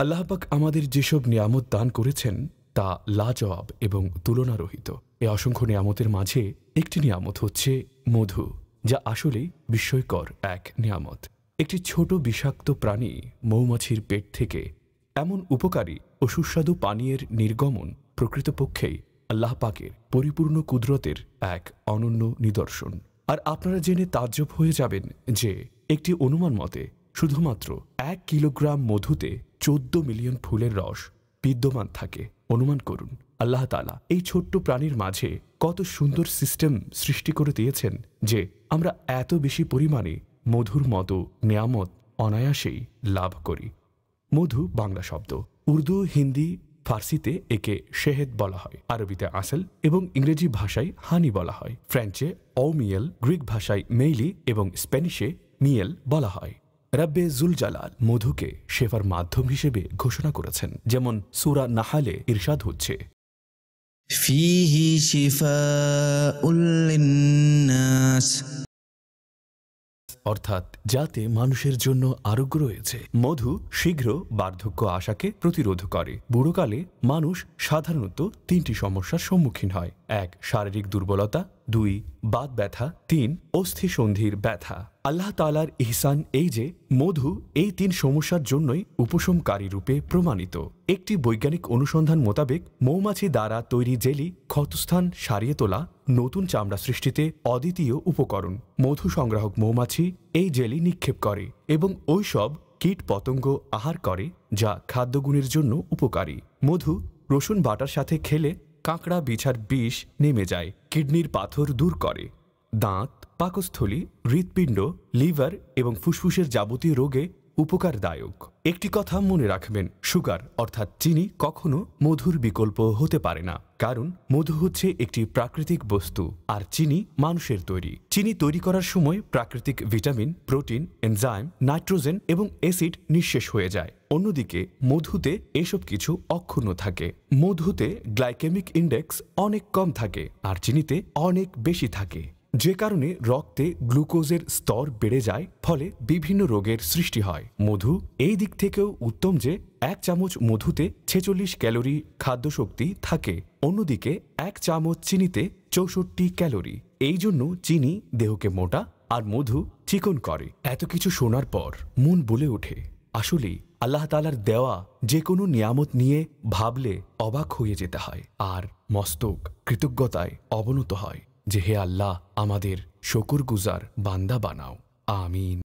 আল্লাহবাক আমাদের যেসব নিয়ামত দান করেছেন, তা লাজবাব এবং তুলনারহিত। এ অসংখ্য নিয়ামতের মাঝে একটি নিয়ামত হচ্ছে মধু, যা আসলেই বিস্ময়কর এক নিয়ামত। একটি ছোট বিষাক্ত প্রাণী মৌমাছির পেট থেকে এমন উপকারী ও সুস্বাদু পানীয়ের নির্গমন প্রকৃতপক্ষেই আল্লাহ পাকের পরিপূর্ণ কুদরতের এক অনন্য নিদর্শন। আর আপনারা জেনে তাজ্জব হয়ে যাবেন যে একটি অনুমান মতে, শুধুমাত্র এক কিলোগ্রাম মধুতে চোদ্দ মিলিয়ন ফুলের রস বিদ্যমান থাকে। অনুমান করুন, আল্লাহ তালা এই ছোট্ট প্রাণীর মাঝে কত সুন্দর সিস্টেম সৃষ্টি করে দিয়েছেন যে আমরা এত বেশি পরিমাণে মধুর মতো নিয়ামত অনায়াসেই লাভ করি। মধু বাংলা শব্দ। উর্দু, হিন্দি, ফার্সিতে একে শেহেদ বলা হয়, আরবিতে আসল এবং ইংরেজি ভাষায় হানি বলা হয়। ফ্রেঞ্চে অমিয়েল গ্রিক ভাষায় মেইলি এবং স্প্যানিশে মিয়েল বলা হয়। রাব্বে জুলজালাল মধুকে শেফার মাধ্যম হিসেবে ঘোষণা করেছেন যেমন সুরা নাহালে ইরশাদ হচ্ছে। অর্থাৎ যাতে মানুষের জন্য আরোগ্য রয়েছে। মধু শীঘ্র বার্ধক্য আশাকে প্রতিরোধ করে। বুড়োকালে মানুষ সাধারণত তিনটি সমস্যার সম্মুখীন হয়। এক শারীরিক দুর্বলতা। দুই, বাত ব্যথা, তিন, অস্থি সন্ধির ব্যথা। আল্লাহ তালার ইহসান এই যে, মধু এই তিন সমস্যার জন্যই উপশমকারী রূপে প্রমাণিত। একটি বৈজ্ঞানিক অনুসন্ধান মোতাবেক মৌমাছি দ্বারা তৈরি জেলি ক্ষতস্থান সারিয়ে তোলা নতুন চামড়া সৃষ্টিতে অদ্বিতীয় উপকরণ। মধু সংগ্রাহক মৌমাছি এই জেলি নিক্ষেপ করে এবং ওইসব কীট পতঙ্গ আহার করে যা খাদ্যগুণের জন্য উপকারী। মধু রসুন বাটার সাথে খেলে কাঁকড়া বিছার বিষ নেমে যায়, কিডনির পাথর দূর করে। দাঁত, পাকস্থলী, হৃৎপিণ্ড, লিভার এবং ফুসফুসের যাবতীয় রোগে উপকারদায়ক। একটি কথা মনে রাখবেন, সুগার অর্থাৎ চিনি কখনো মধুর বিকল্প হতে পারে না, কারণ মধু হচ্ছে একটি প্রাকৃতিক বস্তু আর চিনি মানুষের তৈরি। চিনি তৈরি করার সময় প্রাকৃতিক ভিটামিন, প্রোটিন, এনজাইম, নাইট্রোজেন এবং অ্যাসিড নিঃশেষ হয়ে যায়। অন্যদিকে, মধুতে এসব কিছু অক্ষুণ্ণ থাকে। মধুতে গ্লাইকেমিক ইন্ডেক্স অনেক কম থাকে আর চিনিতে অনেক বেশি থাকে। যে কারণে রক্তে গ্লুকোজের স্তর বেড়ে যায়, ফলে বিভিন্ন রোগের সৃষ্টি হয়। মধু এই দিক থেকেও উত্তম যে, এক চামচ মধুতে ছেচল্লিশ ক্যালোরি খাদ্যশক্তি থাকে, অন্যদিকে এক চামচ চিনিতে চৌষট্টি ক্যালোরি। এই জন্য চিনি দেহকে মোটা আর মধু চিকন করে। এত কিছু শোনার পর মন বলে ওঠে, আসলেই আল্লাহ তালার দেওয়া যে কোনো নিয়ামত নিয়ে ভাবলে অবাক হয়ে যেতে হয়, আর মস্তক কৃতজ্ঞতায় অবনত হয়। যে হে আল্লাহ আমাদের শকুর গুজার বান্দা বানাও। আমিন।